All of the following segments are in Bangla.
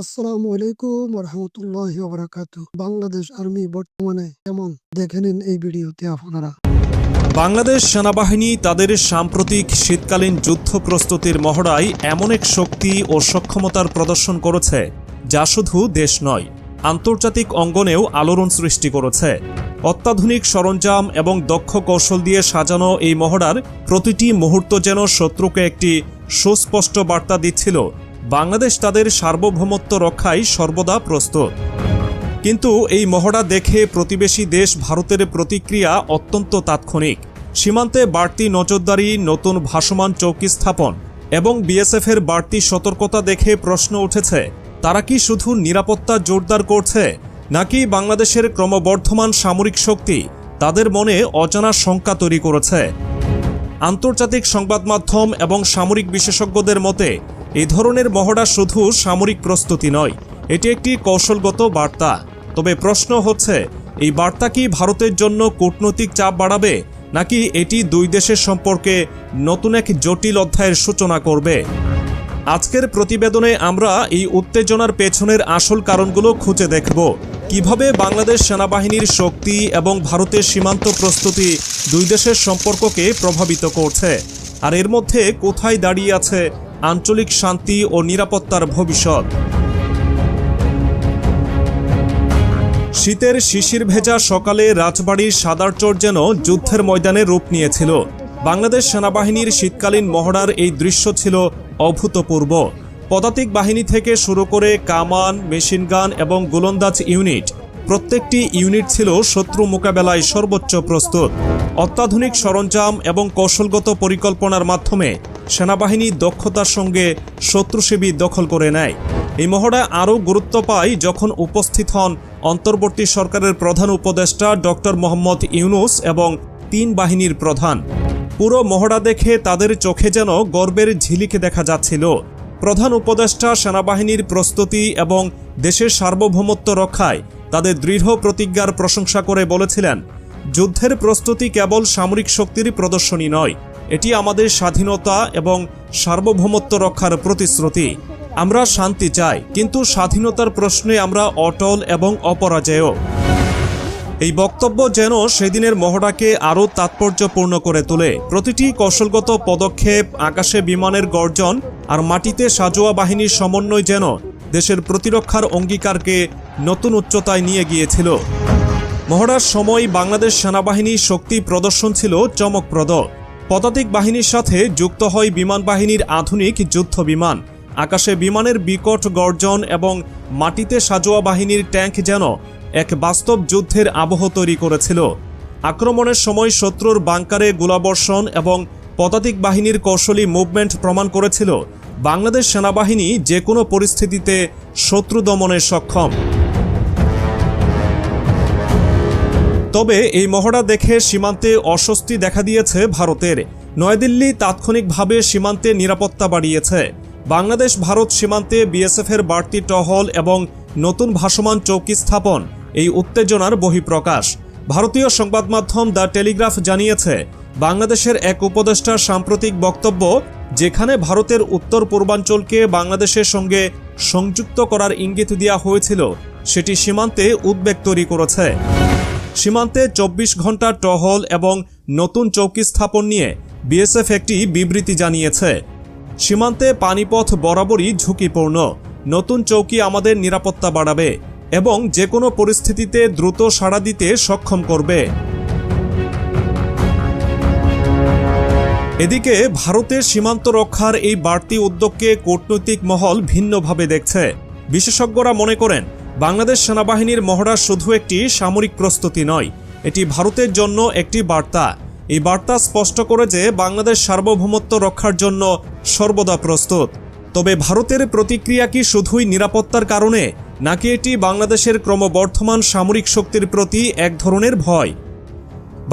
আসসালামু আলাইকুম রহমতুল্লাহ বারাকাতু বাংলাদেশ আর্মি বর্তমানে কেমন? দেখে নিন এই ভিডিওতে আপনারা। বাংলাদেশ সেনাবাহিনী তাদের সাম্প্রতিক শীতকালীন যুদ্ধ প্রস্তুতির মহড়ায় এমন এক শক্তি ও সক্ষমতার প্রদর্শন করেছে, যা শুধু দেশ নয়, আন্তর্জাতিক অঙ্গনেও আলোড়ন সৃষ্টি করেছে। অত্যাধুনিক সরঞ্জাম এবং দক্ষ কৌশল দিয়ে সাজানো এই মহড়ার প্রতিটি মুহূর্ত যেন শত্রুকে একটি সুস্পষ্ট বার্তা দিচ্ছিল বাংলাদেশ তাদের সার্বভৌমত্ব রক্ষায় সর্বদা প্রস্তুত। কিন্তু এই মহড়া দেখে প্রতিবেশী দেশ ভারতের প্রতিক্রিয়া অত্যন্ত তাৎক্ষণিক। সীমান্তে বাড়তি নজরদারি, নতুন ভাসমান চৌকি স্থাপন এবং বিএসএফের বাড়তি সতর্কতা দেখে প্রশ্ন উঠেছে, তারা কি শুধু নিরাপত্তা জোরদার করছে, নাকি বাংলাদেশের ক্রমবর্ধমান সামরিক শক্তি তাদের মনে অজানা শঙ্কা তৈরি করেছে? আন্তর্জাতিক সংবাদ মাধ্যম এবং সামরিক বিশেষজ্ঞদের মতে এই ধরনের মহড়া শুধু সামরিক প্রস্তুতি নয়, এটি একটি কৌশলগত বার্তা। তবে প্রশ্ন হচ্ছে, এই বার্তা কি ভারতের জন্য কূটনৈতিক চাপ বাড়াবে, নাকি এটি দুই দেশের সম্পর্কে নতুন এক জটিল অধ্যায়ের সূচনা করবে? আজকের প্রতিবেদনে আমরা এই উত্তেজনার পেছনের আসল কারণগুলো খুঁজে দেখব। কীভাবে বাংলাদেশ সেনাবাহিনীর শক্তি এবং ভারতের সীমান্ত প্রস্তুতি দুই দেশের সম্পর্ককে প্রভাবিত করছে, আর এর মধ্যে কোথায় দাঁড়িয়ে আছে আঞ্চলিক শান্তি ও নিরাপত্তার ভবিষ্যৎ। শীতের শিশির ভেজা সকালে রাজবাড়ির সাদারচর যেন যুদ্ধের ময়দানে রূপ নিয়েছিল। বাংলাদেশ সেনাবাহিনীর শীতকালীন মহড়ার এই দৃশ্য ছিল অভূতপূর্ব। পদাতিক বাহিনী থেকে শুরু করে কামান মেশিনগান এবং গোলন্দাজ ইউনিট, প্রত্যেকটি ইউনিট ছিল শত্রু মোকাবেলায় সর্বোচ্চ প্রস্তুত। অত্যাধুনিক সরঞ্জাম এবং কৌশলগত পরিকল্পনার মাধ্যমে সেনাবাহিনী দক্ষতার সঙ্গে শত্রু শিবির দখল করে নেয়। এই মহড়া আরও গুরুত্ব পায় যখন উপস্থিত হন অন্তর্বর্তী সরকারের প্রধান উপদেষ্টা ডক্টর মোহাম্মদ ইউনুস এবং তিন বাহিনীর প্রধান। পুরো মহড়া দেখে তাদের চোখে যেন গর্বের ঝিলিকে দেখা যাচ্ছিল। প্রধান উপদেষ্টা সেনাবাহিনীর প্রস্তুতি এবং দেশের সার্বভৌমত্ব রক্ষায় তাদের দৃঢ় প্রতিজ্ঞার প্রশংসা করে বলেছিলেন, যুদ্ধের প্রস্তুতি কেবল সামরিক শক্তির প্রদর্শনী নয় এটি আমাদের স্বাধীনতা এবং সার্বভৌমত্ব রক্ষার প্রতিশ্রুতি। আমরা শান্তি চাই, কিন্তু স্বাধীনতার প্রশ্নে আমরা অটল এবং অপরাজেয়। এই বক্তব্য যেন সেদিনের মহড়াকে আরও তাৎপর্যপূর্ণ করে তোলে। প্রতিটি কৌশলগত পদক্ষেপ, আকাশে বিমানের গর্জন আর মাটিতে সাজোয়া বাহিনীর সমন্বয় যেন দেশের প্রতিরক্ষার অঙ্গীকারকে নতুন উচ্চতায় নিয়ে গিয়েছিল। মহড়ার সময় বাংলাদেশ সেনাবাহিনীর শক্তি প্রদর্শন ছিল চমকপ্রদ। পদাতিক বাহিনীর সাথে যুক্ত হয় বিমান বাহিনীর আধুনিক যুদ্ধ বিমান। আকাশে বিমানের বিকট গর্জন এবং মাটিতে সাজোয়া বাহিনীর ট্যাঙ্ক যেন এক বাস্তব যুদ্ধের আবহ তৈরি করেছিল। আক্রমণের সময় শত্রুর বাংকারে গোলাবর্ষণ এবং পদাতিক বাহিনীর কৌশলী মুভমেন্ট প্রমাণ করেছিল। বাংলাদেশ সেনাবাহিনী যে কোনো পরিস্থিতিতে শত্রু দমনে সক্ষম। তবে এই মহড়া দেখে সীমান্তে অস্বস্তি দেখা দিয়েছে ভারতের। নয়াদিল্লি তাৎক্ষণিকভাবে সীমান্তে নিরাপত্তা বাড়িয়েছে। বাংলাদেশ ভারত সীমান্তে বিএসএফের বাড়তি টহল এবং নতুন ভাসমান চৌকি স্থাপন, এই উত্তেজনার বহিঃপ্রকাশ। ভারতীয় সংবাদ মাধ্যম দ্য টেলিগ্রাফ জানিয়েছে, বাংলাদেশের এক উপদেষ্টার সাম্প্রতিক বক্তব্য, যেখানে ভারতের উত্তর পূর্বাঞ্চলকে বাংলাদেশের সঙ্গে সংযুক্ত করার ইঙ্গিত দেওয়া হয়েছিল, সেটি সীমান্তে উদ্বেগ তৈরি করেছে। সীমান্তে চব্বিশ ঘণ্টা টহল এবং নতুন চৌকি স্থাপন নিয়ে বিএসএফ একটি বিবৃতি জানিয়েছে। সীমান্তে পানিপথ বরাবরই ঝুঁকিপূর্ণ। নতুন চৌকি আমাদের নিরাপত্তা বাড়াবে এবং যে কোনো পরিস্থিতিতে দ্রুত সাড়া দিতে সক্ষম করবে। এদিকে ভারতের সীমান্ত রক্ষার এই বাড়তি উদ্যোগকে কূটনৈতিক মহল ভিন্নভাবে দেখছে। বিশেষজ্ঞরা মনে করেন বাংলাদেশ সেনাবাহিনীর মহড়া শুধু একটি সামরিক প্রস্তুতি নয়, এটি ভারতের জন্য একটি বার্তা। এই বার্তা স্পষ্ট করে যে বাংলাদেশ সার্বভৌমত্ব রক্ষার জন্য সর্বদা প্রস্তুত। তবে ভারতের প্রতিক্রিয়া কি শুধুই নিরাপত্তার কারণে, নাকি এটি বাংলাদেশের ক্রমবর্ধমান সামরিক শক্তির প্রতি এক ধরনের ভয়?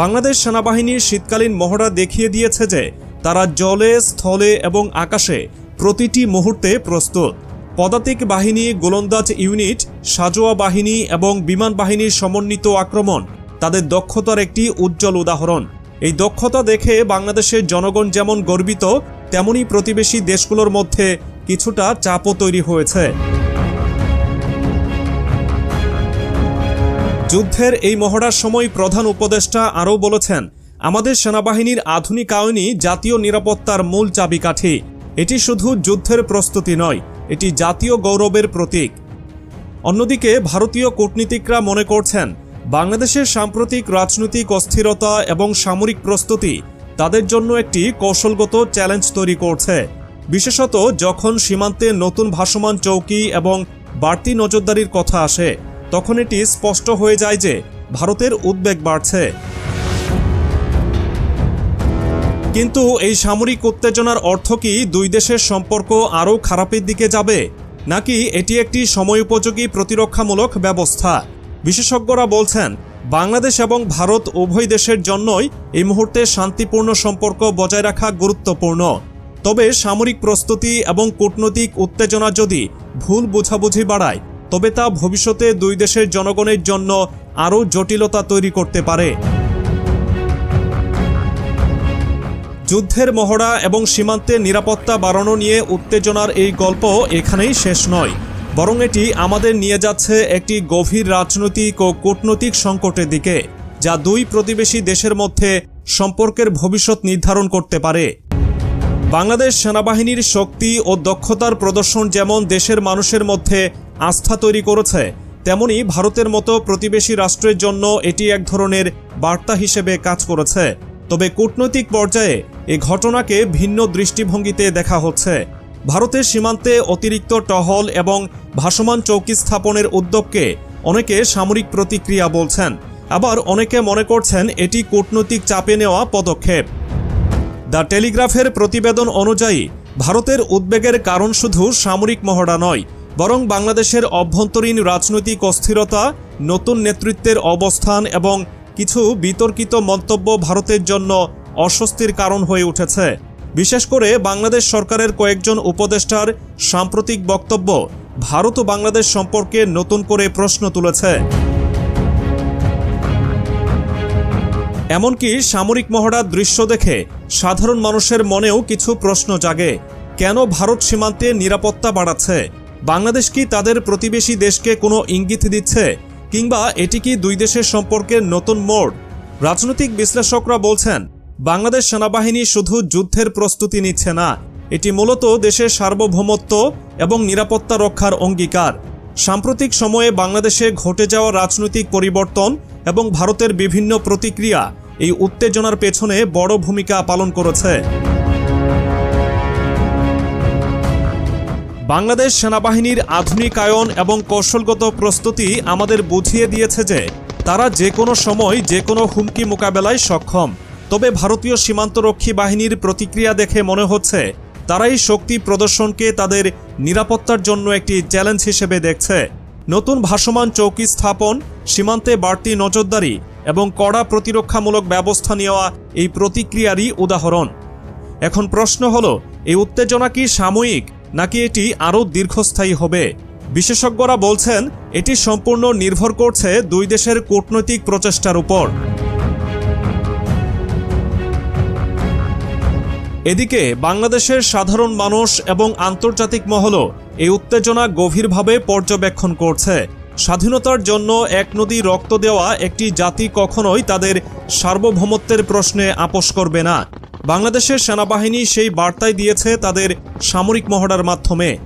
বাংলাদেশ সেনাবাহিনীর শীতকালীন মহড়া দেখিয়ে দিয়েছে যে, তারা জলে, স্থলে এবং আকাশে প্রতিটি মুহূর্তে প্রস্তুত। পদাতিক বাহিনী গোলন্দাজ ইউনিট, সাজোয়া বাহিনী এবং বিমান বাহিনীর সমন্বিত আক্রমণ, তাদের দক্ষতার একটি উজ্জ্বল উদাহরণ। এই দক্ষতা দেখে বাংলাদেশের জনগণ যেমন গর্বিত তেমনি প্রতিবেশী দেশগুলোর মধ্যে কিছুটা চাপও তৈরি হয়েছে। যুদ্ধের এই মহড়ার সময় প্রধান উপদেষ্টা আরও বলেছেন, আমাদের সেনাবাহিনীর আধুনিকায়নই জাতীয় নিরাপত্তার মূল চাবিকাঠি। এটি শুধু যুদ্ধের প্রস্তুতি নয় এটি জাতীয় গৌরবের প্রতীক। অন্যদিকে ভারতীয় কূটনীতিকরা মনে করছেন, বাংলাদেশের সাম্প্রতিক রাজনৈতিক অস্থিরতা এবং সামরিক প্রস্তুতি তাদের জন্য একটি কৌশলগত চ্যালেঞ্জ তৈরি করছে। বিশেষত যখন সীমান্তে নতুন ভাসমান চৌকি এবং বাড়তি নজরদারির কথা আসে, তখন এটি স্পষ্ট হয়ে যায় যে ভারতের উদ্বেগ বাড়ছে। কিন্তু এই সামরিক উত্তেজনার অর্থ কি দুই দেশের সম্পর্ক আরও খারাপের দিকে যাবে? নাকি এটি একটি সময়োপযোগী প্রতিরক্ষামূলক ব্যবস্থা? বিশেষজ্ঞরা বলছেন, বাংলাদেশ এবং ভারত উভয় দেশের জন্যই এই মুহূর্তে শান্তিপূর্ণ সম্পর্ক বজায় রাখা গুরুত্বপূর্ণ। তবে সামরিক প্রস্তুতি এবং কূটনৈতিক উত্তেজনা যদি ভুল বোঝাবুঝি বাড়ায়, তবে তা ভবিষ্যতে দুই দেশের জনগণের জন্য আরও জটিলতা তৈরি করতে পারে। যুদ্ধের মহড়া এবং সীমান্তে নিরাপত্তা বাড়ানো নিয়ে উত্তেজনার এই গল্প এখানেই শেষ নয়। বরং এটি আমাদের নিয়ে যাচ্ছে একটি গভীর রাজনৈতিক ও কূটনৈতিক সংকটের দিকে, যা দুই প্রতিবেশী দেশের মধ্যে সম্পর্কের ভবিষ্যৎ নির্ধারণ করতে পারে। বাংলাদেশ সেনাবাহিনীর শক্তি ও দক্ষতার প্রদর্শন যেমন দেশের মানুষের মধ্যে আস্থা তৈরি করেছে, তেমনি ভারতের মতো প্রতিবেশী রাষ্ট্রের জন্য এটি এক ধরনের বার্তা হিসেবে কাজ করেছে। তবে কূটনৈতিক পর্যায়ে এ ঘটনাকে ভিন্ন দৃষ্টিভঙ্গিতে দেখা হচ্ছে। ভারতের সীমান্তে অতিরিক্ত টহল এবং ভাসমান চৌকি স্থাপনের উদ্যোগকে অনেকে সামরিক প্রতিক্রিয়া বলছেন। আবার অনেকে মনে করছেন এটি কূটনৈতিক চাপে নেওয়া পদক্ষেপ। দ্য টেলিগ্রাফের প্রতিবেদন অনুযায়ী, ভারতের উদ্বেগের কারণ শুধু সামরিক মহড়া নয়, বরং বাংলাদেশের অভ্যন্তরীণ রাজনৈতিক অস্থিরতা, নতুন নেতৃত্বের অবস্থান এবং কিছু বিতর্কিত মন্তব্য ভারতের জন্য অস্বস্তির কারণ হয়ে উঠেছে। বিশেষ করে বাংলাদেশ সরকারের কয়েকজন উপদেষ্টার সাম্প্রতিক বক্তব্য ভারত ও বাংলাদেশ সম্পর্কে নতুন করে প্রশ্ন তুলেছে। এমনকি সামরিক মহড়ার দৃশ্য দেখে সাধারণ মানুষের মনেও কিছু প্রশ্ন জাগে। কেন ভারত সীমান্তে নিরাপত্তা বাড়াচ্ছে? বাংলাদেশ কি তাদের প্রতিবেশী দেশকে কোনো ইঙ্গিত দিচ্ছে? কিংবা এটি কি দুই দেশের সম্পর্কের নতুন মোড়? রাজনৈতিক বিশ্লেষকরা বলছেন, বাংলাদেশ সেনাবাহিনী শুধু যুদ্ধের প্রস্তুতি নিচ্ছে না, এটি মূলত দেশের সার্বভৌমত্ব এবং নিরাপত্তা রক্ষার অঙ্গীকার। সাম্প্রতিক সময়ে বাংলাদেশে ঘটে যাওয়া রাজনৈতিক পরিবর্তন এবং ভারতের বিভিন্ন প্রতিক্রিয়া এই উত্তেজনার পেছনে বড় ভূমিকা পালন করেছে। বাংলাদেশ সেনাবাহিনীর আধুনিকায়ন এবং কৌশলগত প্রস্তুতি আমাদের বুঝিয়ে দিয়েছে যে তারা যে কোনো সময় যে কোনো হুমকি মোকাবেলায় সক্ষম। তবে ভারতীয় সীমান্তরক্ষী বাহিনীর প্রতিক্রিয়া দেখে মনে হচ্ছে, তারাই শক্তি প্রদর্শনকে তাদের নিরাপত্তার জন্য একটি চ্যালেঞ্জ হিসেবে দেখছে। নতুন ভাসমান চৌকি স্থাপন, সীমান্তে বাড়তি নজরদারি এবং কড়া প্রতিরক্ষামূলক ব্যবস্থা নেওয়া এই প্রতিক্রিয়ারই উদাহরণ। এখন প্রশ্ন হল, এই উত্তেজনা কি সাময়িক নাকি এটি আরও দীর্ঘস্থায়ী হবে? বিশেষজ্ঞরা বলছেন, এটি সম্পূর্ণ নির্ভর করছে দুই দেশের কূটনৈতিক প্রচেষ্টার উপর। এদিকে, বাংলাদেশের সাধারণ মানুষ এবং আন্তর্জাতিক মহলও এই উত্তেজনা গভীরভাবে পর্যবেক্ষণ করছে। স্বাধীনতার জন্য এক নদী রক্ত দেওয়া একটি জাতি কখনোই তাদের সার্বভৌমত্বের প্রশ্নে আপোষ করবে না। বাংলাদেশের সেনাবাহিনী সেই বার্তাই দিয়েছে তাদের সামরিক মহড়ার মাধ্যমে।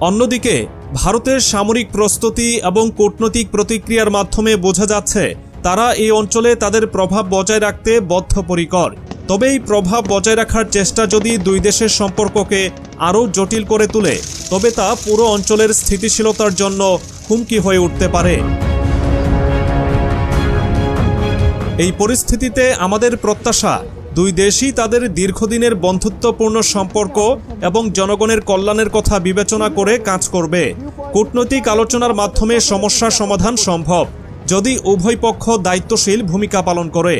অন্যদিকে, ভারতের সামরিক প্রস্তুতি এবং কূটনৈতিক প্রতিক্রিয়ার মাধ্যমে বোঝা যাচ্ছে, তারা এই অঞ্চলে তাদের প্রভাব বজায় রাখতে বদ্ধপরিকর। তবে এই প্রভাব বজায় রাখার চেষ্টা যদি দুই দেশের সম্পর্ককে আরও জটিল করে তোলে, তবে তা পুরো অঞ্চলের স্থিতিশীলতার জন্য হুমকি হয়ে উঠতে পারে। এই পরিস্থিতিতে আমাদের প্রত্যাশা দুই দেশই তাদের দীর্ঘদিনের বন্ধুত্বপূর্ণ সম্পর্ক এবং জনগণের কল্যাণের কথা বিবেচনা করে কাজ করবে। কূটনৈতিক আলোচনার মাধ্যমে সমস্যার সমাধান সম্ভব, যদি উভয় পক্ষ দায়িত্বশীল ভূমিকা পালন করে।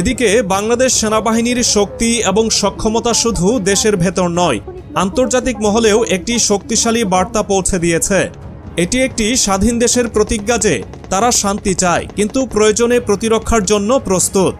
এদিকে, বাংলাদেশ সেনাবাহিনীর শক্তি এবং সক্ষমতা শুধু দেশের ভেতর নয়, আন্তর্জাতিক মহলেও একটি শক্তিশালী বার্তা পৌঁছে দিয়েছে। এটি একটি স্বাধীন দেশের প্রতিজ্ঞা যে তারা শান্তি চায়, কিন্তু প্রয়োজনে প্রতিরক্ষার জন্য প্রস্তুত।